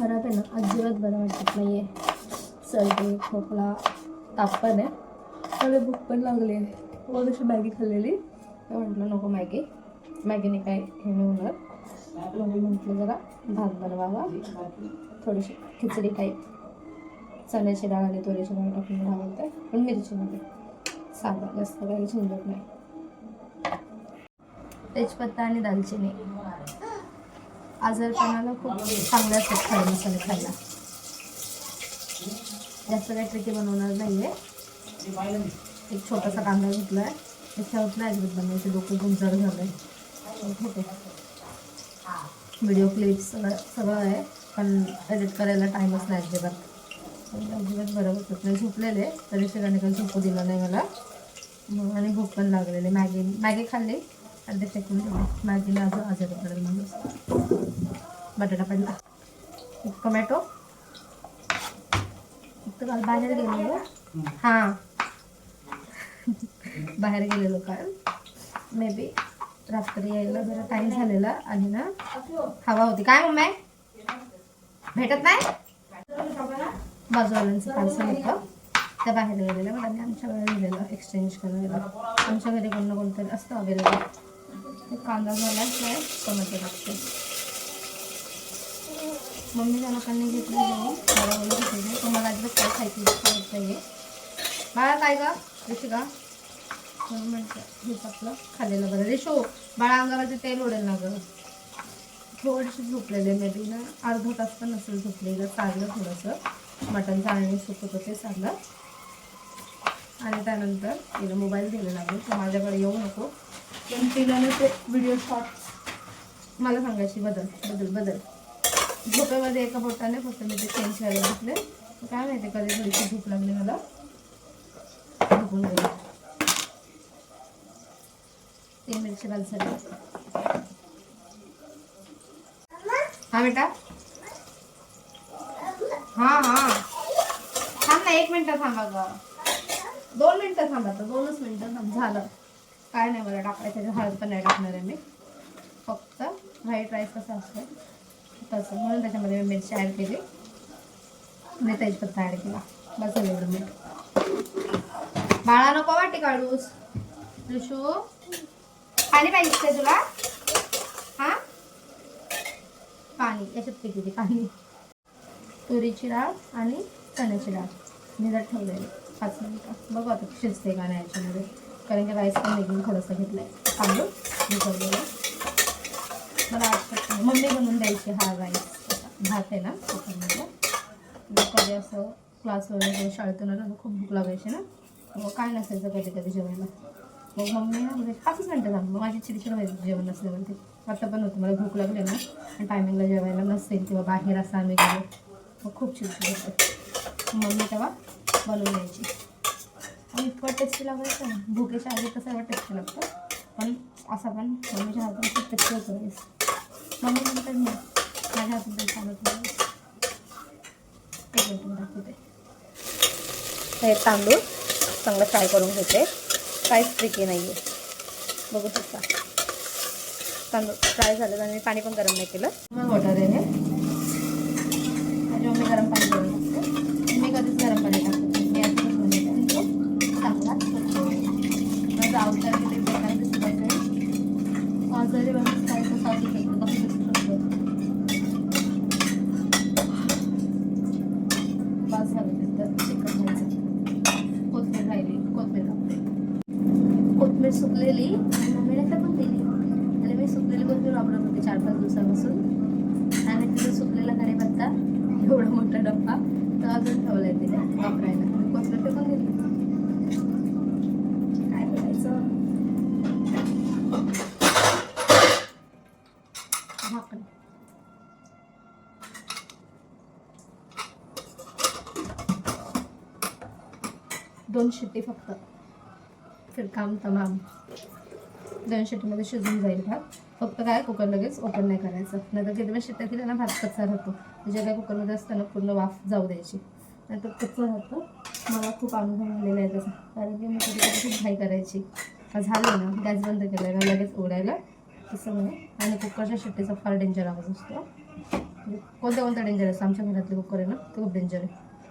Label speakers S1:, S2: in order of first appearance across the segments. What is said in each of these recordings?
S1: खराब आहे ना अजिबात बरं वाटत नाही आहे सर्दी खोकला ताप पण आहे. मला भूक पण लागली आहे. मग अशी मॅगी खाल्लेली. तर म्हटलं नको मॅगी. मॅगीने काय हे नाही होणार. म्हणून म्हटलं जरा भात बनवावा. थोडीशी खिचडी टाईप. चण्याची डाळ आणि तुरीची डाळ टाकून बनवते. पण मिरचीमध्ये. साधा जास्त काही झंझट नाही. तेजपत्ता आणि दालचिनी. आजारपणाला खूप चांगले असतात खडे मसाले खायला. जास्त काही ट्रिकी बनवणार नाही आहे एक छोटासा कांदा घेतला आहे त्याच्यावर नाही अजिबात बनवायचं डोकं गुंजर झालं आहे होते व्हिडिओ क्लिप्स सगळं सगळं आहे पण एडिट करायला टाईमच नाही अजिबात. अजिबात बरं होतं नाही. झोपलेले तरी सगळ्यांनी काही झोपू दिलं नाही मला. मग आणि भूक पण लागलेली. मॅगी मॅगी खाल्ली? आणि ते पडेल बटाटा पडला एक टोमॅटो फक्त काल बाहेर गेलेलो. हां. बाहेर गेलेलो काल. मे बी रात्री यायला जरा टाईम झालेला आणि ना हवा होती. काय मम्मी? भेटत नाही? बाजूवाल्यांचं पार्सल होतं. त्या बाहेर गेलेलं मग आम्ही आमच्या वेळेला गेलेलं एक्सचेंज करायला. आमच्या घरी कोण ना कोणतरी असतं अवेलेबल कांदा झाला काय टोमॅटो टाकते. मम्मीच्या लोकांनी घेतलं जाऊन मला बोलत होते तुम्हाला अजिबात काय खायची इच्छा होत नाही बाळा काय का ऋषिका का म्हटलं हेच आपलं खाल्लेलं बरं. रेशो बाळा अंगावरचे तेल ओढेल ना गं? थोडीशी झोपलेले मे. बी ना अर्धा तास पण नसेल झोपलेलं सारलं थोडंसं. मटण चाळणी सुकत होते सारलं. आणि त्यानंतर तिला मोबाईल दिला लागेल तर माझ्याकडे येऊ नको. पण तिला ना ते व्हिडिओ शॉर्ट्स मला सांगायची बदल बदल बदल. झोपेमध्ये एका बोटाने फक्त मी ते चेंज करायला घेतले. काय माहिती कधी थोडीशी झोप लागली मला. झोपून गेली. तीन मिरची झाली हा बेटा. हा हा. थांब ना एक मिनटं थांबा गं. दोन मिनटं थांबा तर दोनच मिनटं थांब. झालं. काय नाही मला टाकायचं हळद पण नाही टाकणार आहे मी. फक्त व्हाईट राईस कसं असतं तसं. म्हणून त्याच्यामध्ये मी मिरची ॲड केली. मी तेजपत्ता ॲड केला. बस एवढं मीठ बाळा नको वाटे काढूस ऋषू पाणी पाहिजे का तुला? हा? पाणी. याच्यात किती पाणी. तुरीची डाळ आणि चण्याची डाळ. भिजत ठेवलेली. पाच मिनिटं बघू आता शिजते का नाही याच्यामध्ये. कारण की राईस पण निघून थोडंसं घेतलं आहे तांदूळ भिजवलेलं मला वाटतं मम्मी बनवून द्यायची हा राईस भात आहे ना कुकरमध्ये. मग कधी असं क्लास वगैरे शाळेतून आलं खूप भूक लागायची ना. मग काय नसायचं कधी कधी जेवायला. मग मम्मी ना म्हणजे पाचच मिनटं थांब. मग माझी चिडचिड व्हायची जेवण नसलं म्हणते आता पण होतं. मला भूक लागली ना. आणि टायमिंगला जेवायला नसेल किंवा बाहेर असं आम्ही गेलो. मग खूप चिडचिड होते. मम्मी तेव्हा बनवून घ्यायची आणि इतकं टेस्टी लागायचं ना. भुकेच्या आधी तसं एवढं टेस्टी लागतं. पण असं पण मम्मीच्या हातून खूप टेस्टी होतं मम्मी नंतर मी माझ्या हातून पण चालत नाही. दाखवते. हे तांदूळ चांगलं फ्राय करून घेते. काहीच ट्रिकी नाही आहे बघू शकता. तांदूळ फ्राय झालं आणि पाणी पण गरम नाही केलं. मग वॉटर आहे हे त्याच्यामुळे मी गरम पाणी करून टाकते मी कधीच गरम पाणी टाकते मी असंच म्हणजे चांगला माझं अवतार किती बेकार दिसत असेल आजारी माणूस काय तर सासू शकतो कसं दिसू शकतो बस झालं तिथं चिकन घ्यायचं कोथमीर राहिली कोथमीर टाकते कोथमीर सुकलेली आणि मम्मीने टाकून दिली. आणि मी सुकलेली कोथमीर वापरत होते चार पाच दिवसापासून. आणि तिथे सुकलेला कढीपत्ता एवढा मोठा डब्बा तर अजून ठेवला आहे तिथे वापरायला. आणि कोथमीर फेकून दिली. काय करायचं? झाकण दोन शिट्टी फक्त. फिर काम तमाम दोन शिटीमध्ये शिजून जाईल भात. फक्त काय? कुकर लगेच ओपन नाही करायचं. नाहीतर किती वेळ शिट्या दिल्या ना भात कच्चा राहतो. म्हणजे काय कुकरमध्ये असताना पूर्ण वाफ जाऊ द्यायची. नाहीतर कच्चा राहतो. मला खूप अनुभव आलेला आहे त्याचा. कारण की मी कधी कधी खूप घाई करायची. झालं ना गॅस बंद केला ना लगेच उघडायला तसं म्हणे आणि कुकरच्या शिट्टीचा फार डेंजर आवाज असतो. म्हणजे कोणत्या कोणत्या डेंजर असतं? आमच्या घरातले कुकर आहे ना तो खूप डेंजर आहे.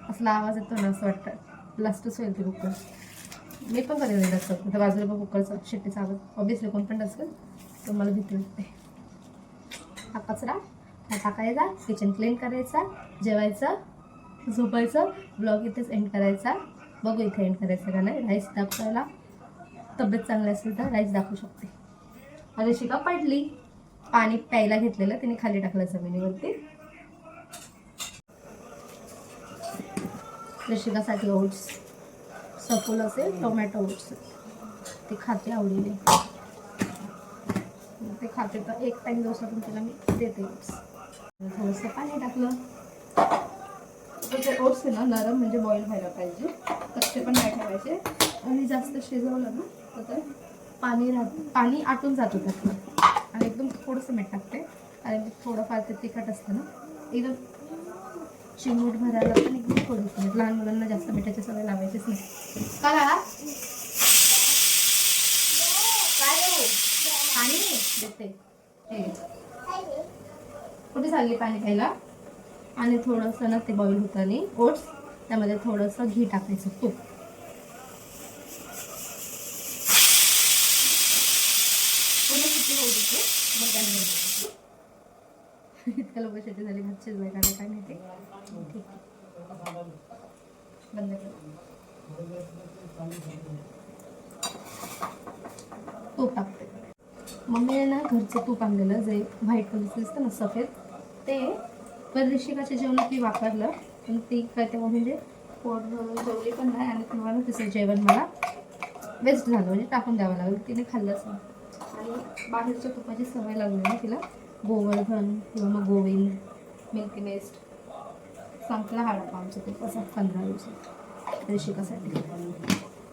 S1: असला आवाज येतो ना असं वाटतं. ब्लास्टच होईल ते कुकर मी पण करेन असतं. आता बाजूला पण कुकरचा शेट्टीचा आवाज ऑब्विसली कोण पण असेल तर मला भीती वाटते. हा कचरा हा टाकायचा किचन क्लीन करायचा जेवायचं झोपायचं ब्लॉग इथेच एंड करायचा. बघू इथे एंड करायचं का नाही. राईस दाखवायला तब्येत चांगली असेल तर राईस दाखवू शकते. अरे शिका पडली पाणी प्यायला घेतलेलं तिने खाली टाकलं जमिनीवरती. रशिकासाठी ओट्स सफोल असेल टोमॅटो असेल ते खाते आवडीने. ते खाते तर एक टाईम दिवसातून तिला मी देते ओट्स थोडंसं पाणी टाकलं. तर ते ओट्स आहे ना नरम म्हणजे बॉईल व्हायला पाहिजे. कच्चे पण नाही ठेवायचे. आणि जास्त शिजवलं ना तर पाणी राहतं पाणी आटून जातं त्यातलं आणि एकदम थोडंसं मीठ टाकते. आणि थोडंफार ते तिखट असतं ना एकदम चिमूट भरायला पण एकदम थोडंसं मीठ लहान मुलांना जास्त मिठाची सवय लावायचीच नाही. का काय पाणी? देते. कुठे चालली पाणी प्यायला? आणि थोडंसं ना ते बॉईल होताना ओट्स त्यामध्ये थोडंसं घी टाकायचं तूप पूर्ण सुट्टी होऊ देते मग त्याने बंद करायचं. इतक्या शेती झाली भात शिजवाय काय माहिती? ठीक बंद तूप टाकते. मम्मीने ना घरचं तूप आणलेलं जे व्हाईट कलरचं असतं ना सफेद ते परदेशिकाच्या जेवणात मी वापरलं. पण ती काय तेव्हा म्हणजे पोट जेवली पण नाही आणि तेव्हा ना तिचं जेवण मला वेस्ट झालं. म्हणजे टाकून द्यावं लागलं. तिने खाल्लंच असं आणि बाहेरच्या तुपाची सवय लागली ना तिला. गोवर्धन किंवा मग गोविंद मिल्की मेस्ट संपला हाडा आमचं तूप असा पंधरा दिवसात. ऋषिकासाठी.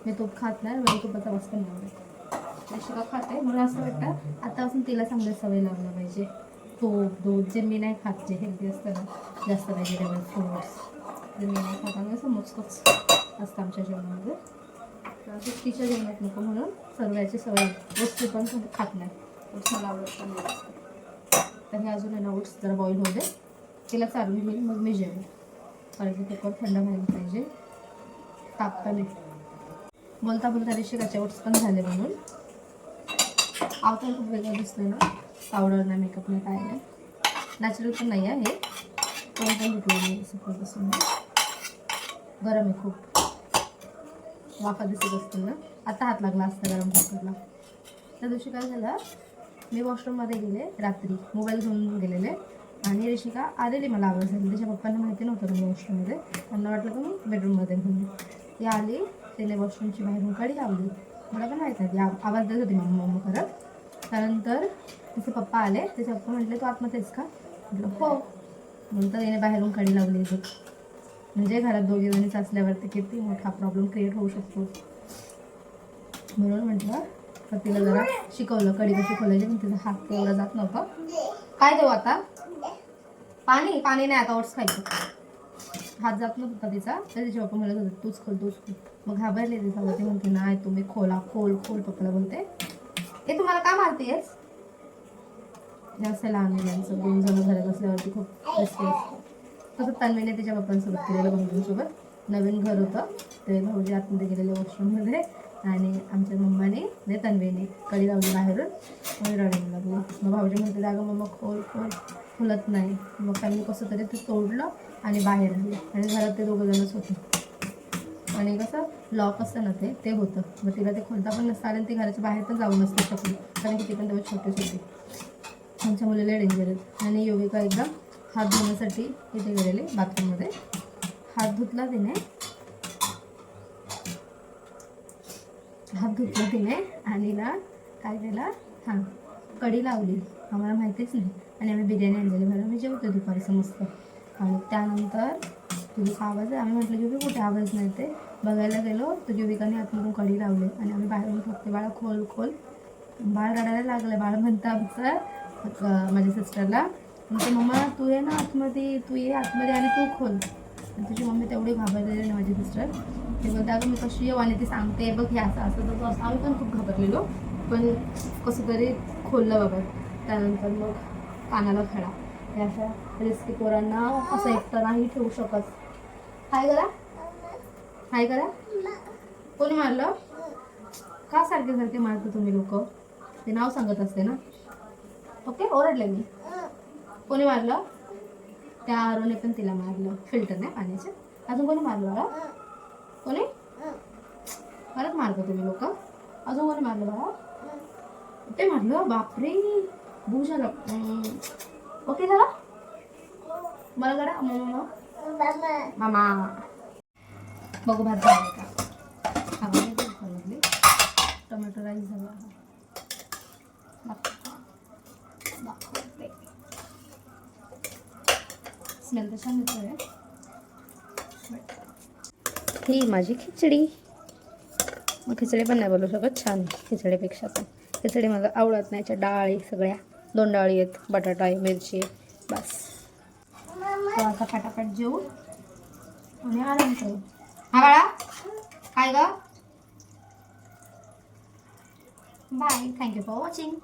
S1: मी तूप खात नाही मला तुपाचा वास पण नाही आवडत. खाते. मला असं वाटतं आतापासून तिला चांगली सवय लावलं पाहिजे. तूप दूध जे मी नाही खात जे हेल्दी असतं ना जास्त व्हेजिटेबल फ्रूट्स जे मी नाही खात आणि असं मोजकंच असतं आमच्या जेवणामध्ये. तर तिच्या जेवणात नको म्हणून सर्वांची सवय वस्तू पण खात नाही. मला आवडत नाही. तर अजून याला ओट्स जरा बॉईल होऊ दे. तिला चालू घेईल मग मी जेवेन कारण की कुकर थंड व्हायला पाहिजे. ताप पण आहे बोलता बोलता ऋषिकाचे ओट्स पण झाले म्हणून. आवताला खूप वेगळं दिसतंय ना. पावडर नाही मेकअप नाही काय नाही. नॅचरल पण नाही आहे. हे कोण पण घेतलं नाही सकाळपासून गरम आहे खूप. वाफा दिसत असतो ना. आता हात लागला असता गरम कुकरला. त्या दिवशी काय झालं? मी वॉशरूममध्ये गेले रात्री. मोबाईल घेऊन गेलेले. आणि ऋषिका आलेली मला आवाज झाली त्याच्या पप्पांना माहिती नव्हतं मी वॉशरूममध्ये त्यांना वाटलं की मी बेडरूममध्ये म्हणून ती आली. तिने वॉशरूमची बाहेरून कडी लावली. मला पण माहीत नाही आवाज देत होती मम्मी मम्मा करत त्यानंतर तिचे पप्पा आले. तिचे पप्पा म्हटले तू आतमध्येच का म्हटलं हो. नंतर तिने बाहेरून कडी लावली म्हणजे घरात दोघी जणीच असल्यावरती किती मोठा प्रॉब्लेम क्रिएट होऊ शकतो. म्हणून म्हटलं तर तिला जरा शिकवलं कडी कशी खोलायची पण तिचा हात केला जात नव्हता. काय देऊ आता? पाणी पाणी नाही आता ओट्स खायचं. हात जात नव्हता तिचा तर तिचे पप्पा म्हणत होते तूच खोल तूच खोल. मग घाबरले तिचा ती म्हणते नाही तुम्ही खोला खोल खोल पप्पाला बोलते. हे तुम्हाला का मारतेस? जास्त लहान मुलांचं दोन जण घरात असल्यावरती खूप तसं तन्वीने तिच्या पप्पांसोबत केलेलं भाऊजींसोबत नवीन घर होतं ते भाऊजी आतमध्ये गेलेले वॉशरूममध्ये आणि आमच्या मम्माने नाही तन्वीने कडी लावली बाहेरून आणि रडायला लागली. मग भाऊजी म्हणते अगं मम्मा खोल खोल खुलत नाही. मग त्यांनी कसं तरी ते तोडलं आणि बाहेर आलं आणि घरात ते दोघं जणच होते. आणि कसं लॉक असतं ना ते ते होतं. मग तिला ते खोलता पण नसतं आणि ती घराच्या बाहेर पण जाऊ नसते शकली. कारण की ती पण तेव्हा छोटीच होती. आमच्या मुलीला डेंजर आहेत. आणि योगिका एकदम हात धुण्यासाठी इथे गेलेले बाथरूममध्ये हात धुतला तिने. हात धुतला तिने आणि ना काय केलं? हां कडी लावली. आम्हाला माहितीच नाही. आणि आम्ही बिर्याणी आणलेली. मला मी जेवतो दुपारी मस्त आणि त्यानंतर तुझा आवाज आहे. आम्ही म्हटलं की कुठे आवाज नाही ते? बघायला गेलो तर युविकाने आतमधून कडी लावली. आणि आम्ही बाहेरून फक्त बाळा खोल खोल बाळ रडायला लागलं. बाळ म्हणतं आमचं माझ्या सिस्टरला म्हणते मम्मा तू ये ना आतमध्ये तू ये आतमध्ये आणि तू खोल. आणि तुझी मम्मी तेवढी घाबरलेली ना माझी सिस्टर ते बोलते अगं मी कशी येऊ आणि ती सांगते. बघ हे असं असं तसं असं. आम्ही पण खूप घाबरलेलो पण कसं तरी खोललं बाबा त्यानंतर मग कानाला खडा. हे अशा रिस्की पोरांना असं एकटं नाही ठेवू शकत. हाय करा. हाय करा. कोणी मारलं? का सारखे सारखे मारतो तुम्ही लोक? ते नाव सांगत असते ना. ओके ओरडले मी. कोणी मारलं? त्या आरोने पण तिला मारलं. फिल्टर नाही पाण्याचे. अजून कोणी मारलं? कोणी? परत मारतो तुम्ही लोक. अजून कोणी मारलं बाळा. ते मारलं बापरे. बू झालं ओके झालं? मला करा. मामा मामा. बघू भात झाला का? टोमॅटो राईस झाला. स्मेल तर छान येतोय ही माझी खिचडी. मग खिचडी पण नाही बोलू शकत. छान खिचडीपेक्षा पण. खिचडी मला आवडत नाही. याच्या डाळी सगळ्या. दोन डाळी आहेत. बटाटा आहे मिरची बस. असा फटाफट जेऊ आणि आराम करू. हा बाळा. काय ग? Bye thank you for watching